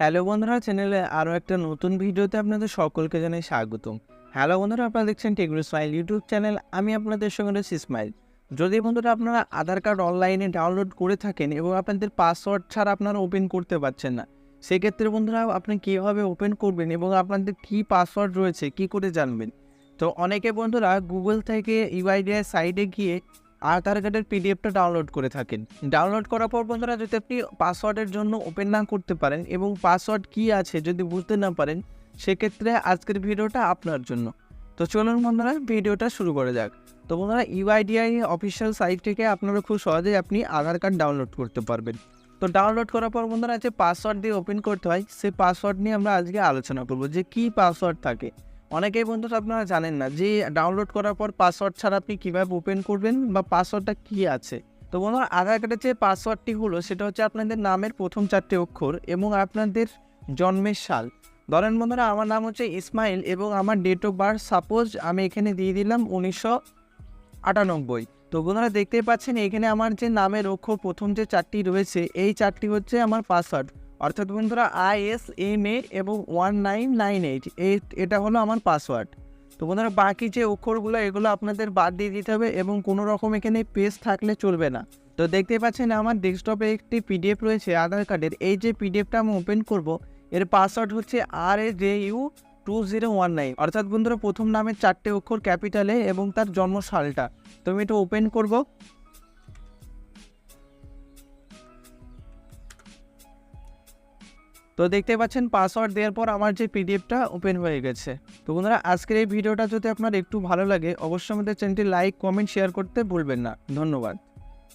Hello বন্ধুরা, চ্যানেলে আরও একটা নতুন ভিডিওতে আপনাদের সকলকে জানাই স্বাগতম। হ্যালো বন্ধুরা, আপনারা দেখছেন টেকরু স্মাইল ইউটিউব চ্যানেল। আমি আপনাদের সঙ্গে রয়েছি স্মাইল যদি বন্ধুরা আপনারা আধার কার্ড অনলাইনে ডাউনলোড করে থাকেন এবং আপনাদের পাসওয়ার্ড ছাড়া আপনারা ওপেন করতে পারছেন না, সেক্ষেত্রে বন্ধুরা আপনি কীভাবে ওপেন করবেন এবং আপনাদের কী পাসওয়ার্ড রয়েছে, কী করে জানবেন? তো অনেকে বন্ধুরা গুগল থেকে ইউআইডিআই সাইটে গিয়ে আধার কার্ডের পিডিএফটা ডাউনলোড করে থাকেন। ডাউনলোড করার পর বন্ধুরা, যদি আপনি পাসওয়ার্ডের জন্য ওপেন না করতে পারেন এবং পাসওয়ার্ড কী আছে যদি বুঝতে না পারেন, সেক্ষেত্রে আজকের ভিডিওটা আপনার জন্য। তো চলুন বন্ধুরা, ভিডিওটা শুরু করে যাক। তো বন্ধুরা ইউআইডিআই অফিসিয়াল সাইট থেকে আপনারা খুব সহজেই আপনি আধার কার্ড ডাউনলোড করতে পারবেন। তো ডাউনলোড করার পর বন্ধুরা, যে পাসওয়ার্ড দিয়ে ওপেন করতে হয়, সেই পাসওয়ার্ড নিয়ে আমরা আজকে আলোচনা করব যে কী পাসওয়ার্ড থাকে। অনেকেই বন্ধুরা আপনারা জানেন না যে ডাউনলোড করার পর পাসওয়ার্ড ছাড়া আপনি কীভাবে ওপেন করবেন বা পাসওয়ার্ডটা কী আছে? তো বন্ধুরা আধার কার্ডের যে পাসওয়ার্ডটি হলো সেটা হচ্ছে আপনাদের নামের প্রথম চারটে অক্ষর এবং আপনাদের জন্মের সাল। ধরেন বন্ধুরা, আমার নাম হচ্ছে ইসমাইল এবং আমার ডেট অফ বার্থ সাপোজ আমি এখানে দিয়ে দিলাম উনিশশো আটানব্বই। তো বন্ধুরা, দেখতেই পাচ্ছেন এখানে আমার যে নামের অক্ষর প্রথম যে চারটি রয়েছে, এই চারটি হচ্ছে আমার পাসওয়ার্ড অর্থাৎ বন্ধুরা আই এস এম এ এবং ওয়ান নাইন নাইন এইট এই এটা হলো আমার পাসওয়ার্ড তো বন্ধুরা, বাকি যে অক্ষরগুলো, এগুলো আপনাদের বাদ দিয়ে দিতে হবে এবং কোনো রকম এখানে পেজ থাকলে চলবে না। তো দেখতে পাচ্ছেন, আমার ডেস্কটপে একটি পিডিএফ রয়েছে, আধার কার্ডের। এই যে পিডিএফটা আমি ওপেন করব, এর পাসওয়ার্ড হচ্ছে R A J U two zero one nine অর্থাৎ বন্ধুরা, প্রথম নামের চারটে অক্ষর ক্যাপিটালে এবং তার জন্ম সালটা তো আমি এটা ওপেন করব। তো দেখতে পাচ্ছেন পাসওয়ার্ড দেওয়ার পর আমার যে পিডিএফটা ওপেন হয়ে গেছে। তো বন্ধুরা, আজকের এই ভিডিওটা যদি আপনার একটু ভালো লাগে, অবশ্যই আমাদের চ্যানেলটি লাইক কমেন্ট শেয়ার করতে ভুলবেন না। ধন্যবাদ।